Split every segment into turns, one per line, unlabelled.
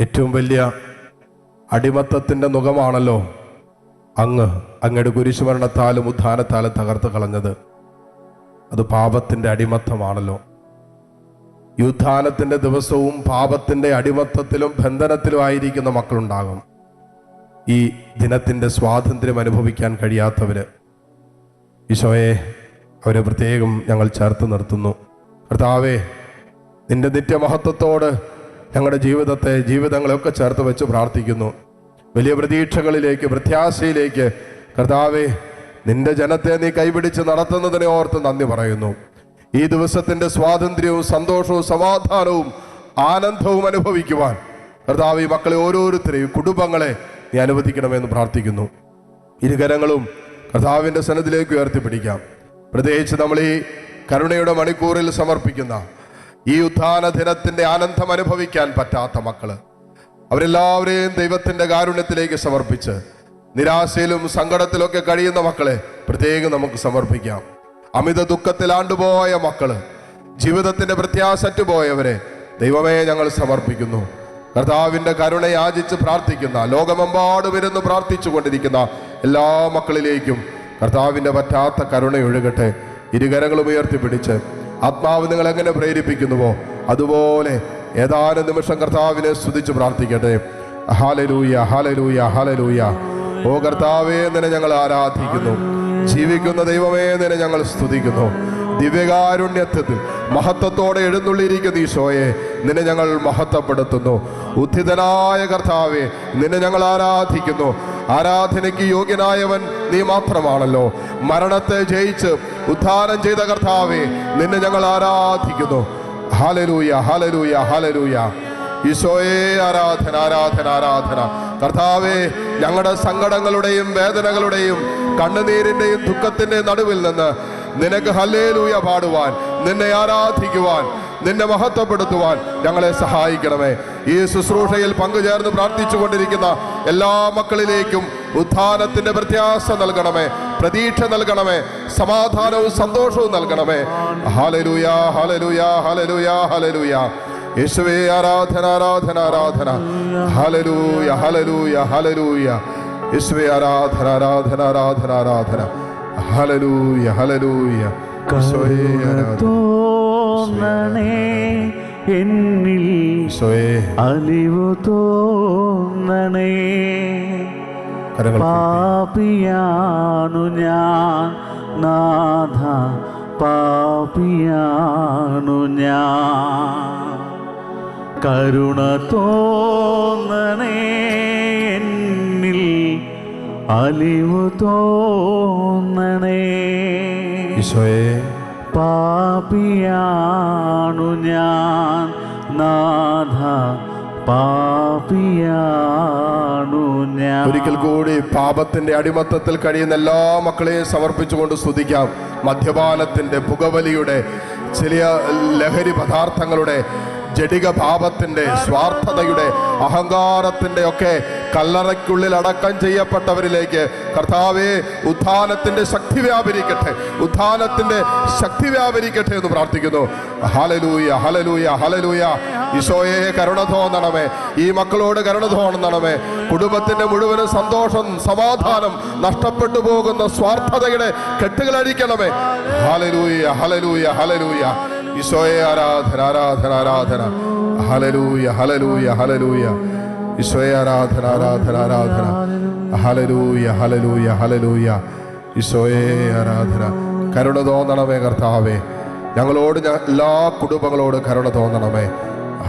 ഏറ്റവും വലിയ അടിമത്തത്തിന്റെ മുഖമാണല്ലോ അങ്ങ് അങ്ങയുടെ കുരിശുമരണത്താലും ഉദ്ധാനത്താലും തകർത്ത് കളഞ്ഞത്. അത് പാപത്തിന്റെ അടിമത്തമാണല്ലോ. യുദ്ധാനത്തിന്റെ ദിവസവും പാപത്തിന്റെ അടിമത്തത്തിലും ബന്ധനത്തിലും ആയിരിക്കുന്ന മക്കളുണ്ടാകും. ഈ ദിനത്തിന്റെ സ്വാതന്ത്ര്യം അനുഭവിക്കാൻ കഴിയാത്തവര്. ഈശോയെ അവരെ പ്രത്യേകം ഞങ്ങൾ ചേർത്ത് നിർത്തുന്നു. കർത്താവേ നിന്റെ നിത്യമഹത്വത്തോട് ഞങ്ങളുടെ ജീവിതത്തെ ജീവിതങ്ങളെയൊക്കെ ചേർത്ത് വെച്ച് പ്രാർത്ഥിക്കുന്നു. വലിയ പ്രതീക്ഷകളിലേക്ക് പ്രത്യാശയിലേക്ക് കർത്താവെ നിന്റെ ജനത്തെ നീ കൈപിടിച്ച് നടത്തുന്നതിനെ ഓർത്ത് നന്ദി പറയുന്നു. ഈ ദിവസത്തിന്റെ സ്വാതന്ത്ര്യവും സന്തോഷവും സമാധാനവും ആനന്ദവും അനുഭവിക്കുവാൻ കർത്താവ് ഈ മക്കളെ ഓരോരുത്തരെയും കുടുംബങ്ങളെ നീ അനുവദിക്കണമെന്ന് പ്രാർത്ഥിക്കുന്നു. ഇരുകരങ്ങളും കർത്താവിന്റെ സന്നദ്ധിലേക്ക് ഉയർത്തിപ്പിടിക്കാം. പ്രത്യേകിച്ച് നമ്മൾ ഈ കരുണയുടെ മണിക്കൂറിൽ സമർപ്പിക്കുന്ന ഈ ഉത്ഥാന ദിനത്തിന്റെ ആനന്ദം അനുഭവിക്കാൻ പറ്റാത്ത മക്കൾ. അവരെല്ലാവരെയും ദൈവത്തിന്റെ കാരുണ്യത്തിലേക്ക് സമർപ്പിച്ച് നിരാശയിലും സങ്കടത്തിലൊക്കെ കഴിയുന്ന മക്കളെ പ്രത്യേകം നമുക്ക് സമർപ്പിക്കാം. അമിത ദുഃഖത്തിൽ ആണ്ടുപോയ മക്കൾ ജീവിതത്തിന്റെ പ്രത്യാശറ്റുപോയവരെ ദൈവമേ ഞങ്ങൾ സമർപ്പിക്കുന്നു. കർത്താവിന്റെ കരുണ യാചിച്ച് പ്രാർത്ഥിക്കുന്ന ലോകമെമ്പാടും ഇരുന്ന് പ്രാർത്ഥിച്ചു കൊണ്ടിരിക്കുന്ന എല്ലാ മക്കളിലേക്കും കർത്താവിന്റെ പറ്റാത്ത കരുണ ഒഴുകട്ടെ. ഇരുകരങ്ങളും ഉയർത്തിപ്പിടിച്ച് ആത്മാവ് നിങ്ങൾ എങ്ങനെ പ്രേരിപ്പിക്കുന്നുവോ അതുപോലെ ഏതാനും നിമിഷം കർത്താവിനെ സ്തുതിച്ച് പ്രാർത്ഥിക്കട്ടെ. ഹാലലൂയ ഹാലലൂയ ഹാലലൂയ ഓ കർത്താവേ നിന്നെ ഞങ്ങൾ ആരാധിക്കുന്നു. ജീവിക്കുന്ന ദൈവമേ നിന്നെ ഞങ്ങൾ സ്തുതിക്കുന്നു. ദിവ്യകാരുണ്യത്വത്തിൽ മഹത്വത്തോടെ എഴുന്നള്ളിയിരിക്കുന്ന ഈശോയെ നിന്നെ ഞങ്ങൾ മഹത്വപ്പെടുത്തുന്നു. ഉദ്ധിതനായ കർത്താവെ നിന്നെ ഞങ്ങൾ ആരാധിക്കുന്നു. ആരാധനയ്ക്ക് യോഗ്യനായവൻ നീ മാത്രമാണല്ലോ. മരണത്തെ ജയിച്ച് ഉദ്ധാനം ചെയ്ത കർത്താവേ നിന്നെ ഞങ്ങൾ ആരാധിക്കുന്നു. ഹാലലൂയ ഹാലലൂയ ഹാലലൂയ ഈശോയെ ആരാധന ആരാധന ആരാധന. കർത്താവേ ഞങ്ങളുടെ സങ്കടങ്ങളുടെയും വേദനകളുടെയും കണ്ണുനീരിന്റെയും ദുഃഖത്തിന്റെയും നടുവിൽ നിന്ന് നിനക്ക് ഹല്ലേലൂയ പാടുവാൻ നിന്നെ ആരാധിക്കുവാൻ നിന്നെ മഹത്വപ്പെടുത്തുവാൻ ഞങ്ങളെ സഹായിക്കണമേ. ഈ ശുശ്രൂഷയിൽ പങ്കുചേർന്ന് പ്രാർത്ഥിച്ചു കൊണ്ടിരിക്കുന്ന എല്ലാ മക്കളിലേക്കും ഉത്ഥാനത്തിന്റെ പ്രത്യാശ നൽകണമേ. പ്രതീക്ഷ നൽകണമേ സമാധാനവും സന്തോഷവും നൽകണമേ. ഹാലലൂയ ഹാലലൂയ ഹാലലൂയ ഹാലലൂയ യേശുവേ ആരാധന ആരാധന ആരാധന. ഹലലൂയ ഹലലൂയ ഹലലൂയ യേശുവേ ആരാധന ആരാധന ആരാധന ആരാധന. ഹലലൂയ ഹലലൂയ
തോന്നണേ എന്നിൽ അലിവ് തോന്നണേ. പാപിയാണു ഞാൻ നാഥ പാപിയാണു ഞാൻ. കരുണ തോന്നണേ എന്നിൽ അലിവ് തോന്നണേ.
ഈശോയെ.
പാപിയാണു ഞാൻ നാഥ പാപിയാണു ഞാൻ
ഒരിക്കൽ കൂടി പാപത്തിന്റെ അടിമത്തത്തിൽ കഴിയുന്ന എല്ലാ മക്കളെയും സമർപ്പിച്ചുകൊണ്ട് സ്തുതിക്കാം. മദ്യപാനത്തിന്റെ പുകവലിയുടെ ചെറിയ ലഹരി പദാർത്ഥങ്ങളുടെ ജടിക പാപത്തിന്റെ സ്വാർത്ഥതയുടെ അഹങ്കാരത്തിന്റെ ഒക്കെ കല്ലറയ്ക്കുള്ളിൽ അടക്കം ചെയ്യപ്പെട്ടവരിലേക്ക് കർത്താവെ ഉത്ഥാനത്തിന്റെ ശക്തി വ്യാപരിക്കട്ടെ. ഉത്ഥാനത്തിന്റെ ശക്തി വ്യാപരിക്കട്ടെ എന്ന് പ്രാർത്ഥിക്കുന്നു. ഹലലൂയ ഹലലൂയ ഹലലൂയ ഈശോയെ കരുണ തോന്നണമേ. ഈ മക്കളോട് കരുണ തോന്നണമേ. കുടുംബത്തിന്റെ മുഴുവൻ സന്തോഷം സമാധാനം നഷ്ടപ്പെട്ടു പോകുന്ന സ്വാർത്ഥതയുടെ കെട്ടുകളഴിക്കണമേ ഹലലൂയ ഹലലൂയ ഹലലൂയ ഈശോയെ ആരാധന ആരാധന ആരാധന. ഹലലൂയ ഹലലൂയ ഹലലൂയ ഈശോയെ ആരാധന ആരാധന ആരാധന. ഹലലൂയ ഹലലൂയ ഹലലൂയ ഈശോയെ ആരാധന. കരുണ തോന്നണമേ കർത്താവേ. ഞങ്ങളോട് എല്ലാ കുടുംബങ്ങളോട് കരുണ തോന്നണമേ.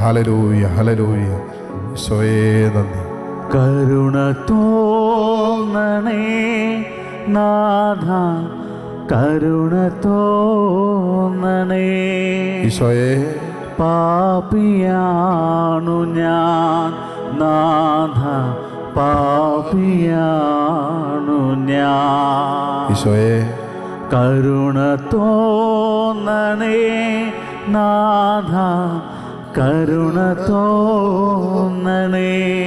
ഹലലൂയ ഹലരൂയ സ്വയേ നന്ദി.
കരുണ തോന്നണേ നാഥ കരുണ തോന്നണേ.
ഈശോയെ.
പാപിയാണു ഞാൻ നാഥ പാപിയാണു ഞാൻ.
ഈശോയെ.
കരുണ തോന്നണേ നാഥ കരുണ തോന്നണേ.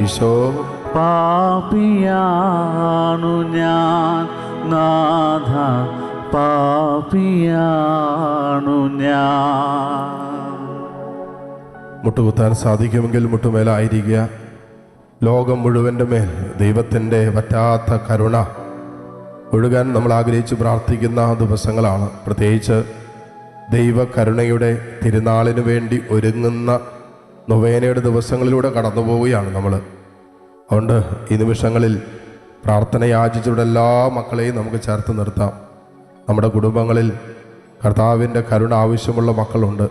ഈശോ.
പാപിയാണു ഞാൻ. നാഥ പാപിയാണു ഞാൻ.
മുട്ടുകുത്താൻ സാധിക്കുമെങ്കിൽ മുട്ടുമേലായിരിക്കുക. ലോകം മുഴുവന്റെ മേൽ ദൈവത്തിന്റെ പറ്റാത്ത കരുണ. ഒഴുകാൻ നമ്മൾ ആഗ്രഹിച്ച് പ്രാർത്ഥിക്കുന്ന ദിവസങ്ങളാണ്. പ്രത്യേകിച്ച് ദൈവകരുണയുടെ തിരുനാളിന് വേണ്ടി ഒരുങ്ങുന്ന നൊവേനയുടെ ദിവസങ്ങളിലൂടെ കടന്നു പോവുകയാണ് നമ്മൾ അതുകൊണ്ട് ഈ നിമിഷങ്ങളിൽ പ്രാർത്ഥന യാചിച്ചുള്ള എല്ലാ മക്കളെയും നമുക്ക് ചേർത്ത് നിർത്താം. നമ്മുടെ കുടുംബങ്ങളിൽ കർത്താവിന്റെ കരുണ ആവശ്യമുള്ള മക്കളുണ്ട്.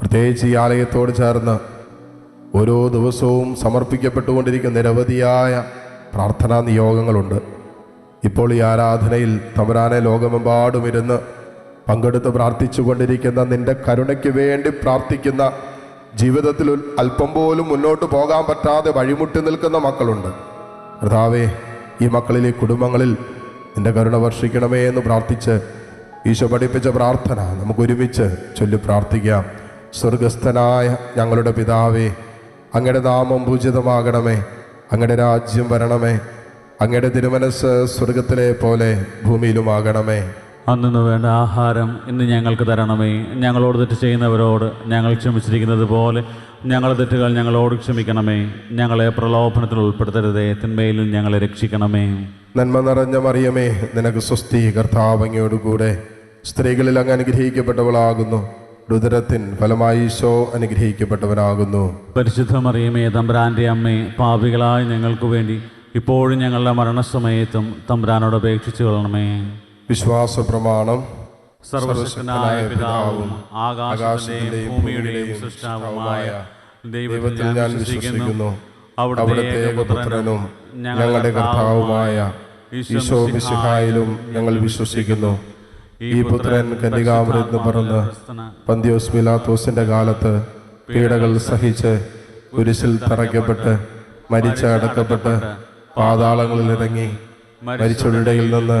പ്രത്യേകിച്ച് ഈ ആലയത്തോട് ചേർന്ന് ഓരോ ദിവസവും സമർപ്പിക്കപ്പെട്ടുകൊണ്ടിരിക്കുന്ന നിരവധിയായ പ്രാർത്ഥനാ നിയോഗങ്ങളുണ്ട്. ഇപ്പോൾ ഈ ആരാധനയിൽ തമരാനെ ലോകമെമ്പാടും ഇരുന്ന് പങ്കെടുത്ത് പ്രാർത്ഥിച്ചുകൊണ്ടിരിക്കുന്ന നിന്റെ കരുണയ്ക്ക് വേണ്ടി പ്രാർത്ഥിക്കുന്ന ജീവിതത്തിൽ അല്പം പോലും മുന്നോട്ട് പോകാൻ പറ്റാതെ വഴിമുട്ടി നിൽക്കുന്ന മക്കളുണ്ട്. കർത്താവേ ഈ മക്കളിലെ കുടുംബങ്ങളിൽ നിന്റെ കരുണ വർഷിക്കണമേ എന്ന് പ്രാർത്ഥിച്ച് ഈശോ പഠിപ്പിച്ച പ്രാർത്ഥന നമുക്ക് ഒരുമിച്ച് ചൊല്ലി പ്രാർത്ഥിക്കാം. സ്വർഗസ്ഥനായ ഞങ്ങളുടെ പിതാവേ അങ്ങയുടെ നാമം പൂജിതമാകണമേ അങ്ങയുടെ രാജ്യം വരണമേ അങ്ങയുടെ തിരുമനസ് സ്വർഗത്തിലെ പോലെ ഭൂമിയിലുമാകണമേ.
അന്നു വേണ്ട ആഹാരം ഇന്ന് ഞങ്ങൾക്ക് തരണമേ. ഞങ്ങളോട് തെറ്റ് ചെയ്യുന്നവരോട് ഞങ്ങൾ ക്ഷമിച്ചിരിക്കുന്നത് പോലെ ഞങ്ങളുടെ തെറ്റുകൾ ഞങ്ങളോട് ക്ഷമിക്കണമേ. ഞങ്ങളെ പ്രലോഭനത്തിൽ ഉൾപ്പെടുത്തരുതേ. തിന്മയിൽ ഞങ്ങളെ രക്ഷിക്കണമേ.
നന്മ നിറഞ്ഞ മറിയമേ നിനക്ക് സ്വസ്തി. കർത്താവങ്ങയോട് കൂടെ സ്ത്രീകളിൽ അങ്ങ് അനുഗ്രഹിക്കപ്പെട്ടവളാകുന്നു. രുദരത്തിൻ ഫലമായി ഈശോ അനുഗ്രഹിക്കപ്പെട്ടവനാകുന്നു.
പരിശുദ്ധ മറിയമേ തമ്പ്രാന്റെ അമ്മേ പാപികളായ ഞങ്ങൾക്ക് വേണ്ടി ഇപ്പോഴും ഞങ്ങളുടെ മരണസമയത്തും തമ്പ്രാനോട് അപേക്ഷിച്ചു കൊള്ളണമേ.
വിശ്വാസ പ്രമാണം
സർവശക്തനായ പിതാവും ആകാശത്തിന്റെയും ഭൂമിയുടെയും സൃഷ്ടാവുമായ ദൈവത്തിൽ ഞാൻ വിശ്വസിക്കുന്നു. അവിടുത്തെ ഏകപുത്രനും ഞങ്ങളുടെ കർത്താവുമായ ഈശോ മിശിഹായിലും ഞങ്ങൾ വിശ്വസിക്കുന്നു.
ഈ പുത്രൻ കന്യകാമൃതെന്ന് പറഞ്ഞ് പന്തിയോസ് പിലാത്തോസിന്റെ കാലത്ത് പീഡകൾ സഹിച്ച് കുരിശിൽ തറയ്ക്കപ്പെട്ട് മരിച്ചടക്കപ്പെട്ട് പാതാളങ്ങളിൽ ഇറങ്ങി മരിച്ചവരുടെയിൽ നിന്ന്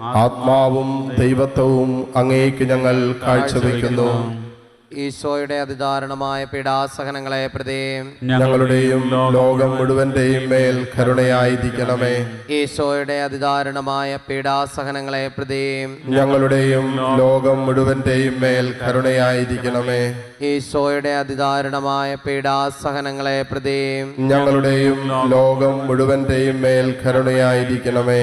ആത്മാവും ദൈവത്വവും അങ്ങേക്ക് ഞങ്ങൾ കാഴ്ചവെക്കുന്നു.
ഈശോയുടെ അതിദാരുണമായ പീഡാസഹനങ്ങളെ പ്രതി
ഞങ്ങളുടെയും ലോകം മുഴുവന്റെയും മേൽ കരുണയായിരിക്കണമേ.
ഈശോയുടെ അതിദാരുണമായ പീഡാസഹനങ്ങളെ പ്രതി
ഞങ്ങളുടെയും ലോകം മുഴുവന്റെയും മേൽ കരുണയായിരിക്കണമേ.
ഈശോയുടെ അതിദാരുണമായ പീഡാസഹനങ്ങളെ പ്രതി
ഞങ്ങളുടെയും ലോകം മുഴുവന്റെയും മേൽ കരുണയായിരിക്കണമേ.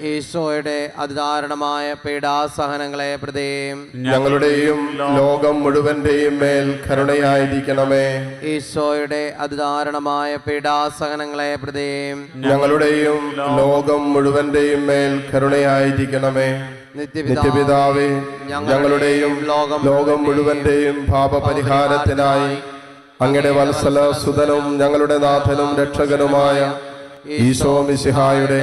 ഈശോയുടെ അതിദാരുണമായ പീഡാസഹനങ്ങളെ പ്രതിയും.
ഞങ്ങളുടെയും ലോകം മുഴുവന്റെയും മേൽ കരുണയായിരിക്കണമേ.
ഈശോയുടെ അതിദാരുണമായ പീഡാസഹനങ്ങളെ പ്രതിയും.
ഞങ്ങളുടെയും ലോകം മുഴുവന്റെയും മേൽ കരുണയായിരിക്കണമേ. നിത്യപിതാവേ ഞങ്ങളുടെയും ലോകം മുഴുവന്റെയും പാപപരിഹാരത്തിനായി അങ്ങയുടെ വത്സല സുതനും ഞങ്ങളുടെ നാഥനും രക്ഷകനുമായ ഈശോ മിശിഹായുടെ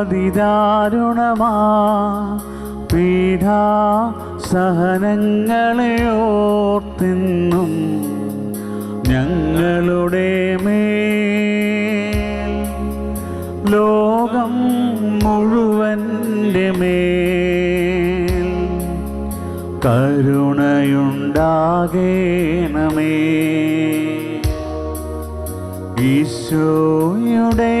അതിദാരുണമാ. പീഠാ സഹനങ്ങളെ ഓർത്തിന്നും ഞങ്ങളുടെ മേൽ. ലോകം മുഴുവന്റെ മേൽ കരുണയുണ്ടാകേണമേ. ഈശോയുടെ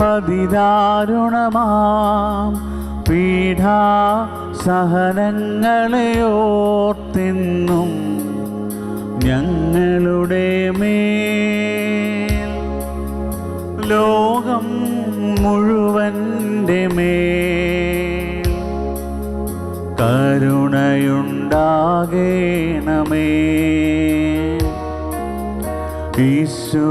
പതിദാരുണമാം പീഠാ സഹനങ്ങളെ ഞങ്ങളുടെ മേൽ. ലോകം മുഴുവന്റെ മേൽ. കരുണയുണ്ടാകേണമേ. ഈശോയുടെ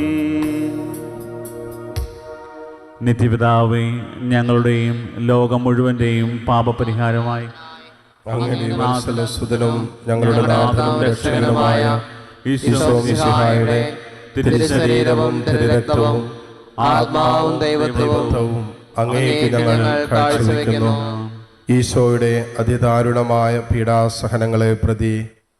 നിത്യപിതാവേ ഞങ്ങളുടെയും ലോകം മുഴുവന്റെയും പാപപരിഹാരമായി.
വത്സലസുതനും ഞങ്ങളുടെ നാഥനും രക്ഷകനുമായ ഈശോ മിശിഹായുടെ തിരുശരീരവും തിരുരക്തവും
ആത്മാവും ദൈവത്വവും
ദൈവത്വവും അങ്ങേക്ക് ഞങ്ങൾ കാഴ്ചവെക്കുന്നു. ഈശോയുടെ അതിദാരുണമായ പീഡാസഹനങ്ങളെ പ്രതി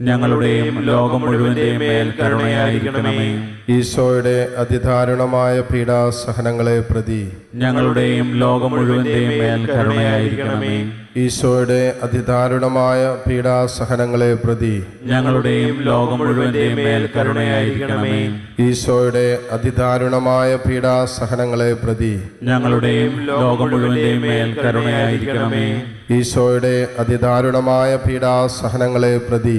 ഞങ്ങളുടെയും ലോകം മുഴുവന്റെയും മേൽ കരുണയായിരിക്കണമേ.
ഈശോയുടെ അതിദാരുണമായ പീഡാസഹനങ്ങളെ പ്രതി
ഞങ്ങളുടെയും ലോകം മുഴുവന്റെയും മേൽ കരുണയായിരിക്കണമേ.
ഈശോയുടെ അതിദാരുണമായ പീഡാസഹനങ്ങളെ പ്രതി
ഞങ്ങളുടെയും ലോകം മുഴുവന്റെയും മേൽ കരുണയായിരിക്കണമേ.
ഈശോയുടെ അതിദാരുണമായ പീഡാസഹനങ്ങളെ പ്രതി
ഞങ്ങളുടെയും ലോകം മുഴുവന്റെയും മേൽ കരുണയായിരിക്കണമേ.
ഈശോയുടെ അതിദാരുണമായ പീഡാസഹനങ്ങളെ പ്രതി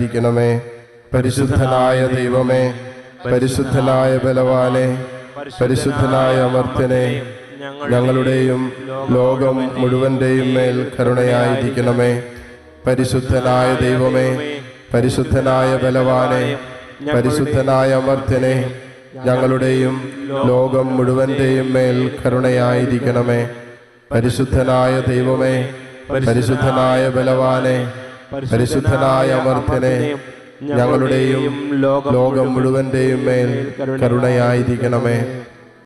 കരുണയായിരിക്കണമേ പരിശുദ്ധനായ ദൈവമേ പരിശുദ്ധനായ ബലവാനെ പരിശുദ്ധനായ അമർത്തനെ ഞങ്ങളുടെയും ലോകം മുഴുവന്റെയും മേൽ കരുണയായിരിക്കണമേ. പരിശുദ്ധനായ ദൈവമേ പരിശുദ്ധനായ ബലവാനെ പരിശുദ്ധനായ അമർത്യനെ ഞങ്ങളുടെയും ലോകം മുഴുവന്റെയും മേൽ കരുണയായിരിക്കണമേ. പരിശുദ്ധനായ ദൈവമേ പരിശുദ്ധനായ ബലവാനെ പരിശുദ്ധനായ വർദ്ധനെ ഞങ്ങളുടെയും ലോകം മുഴുവന്റെയും മേൽ കരുണയായിരിക്കണമേ.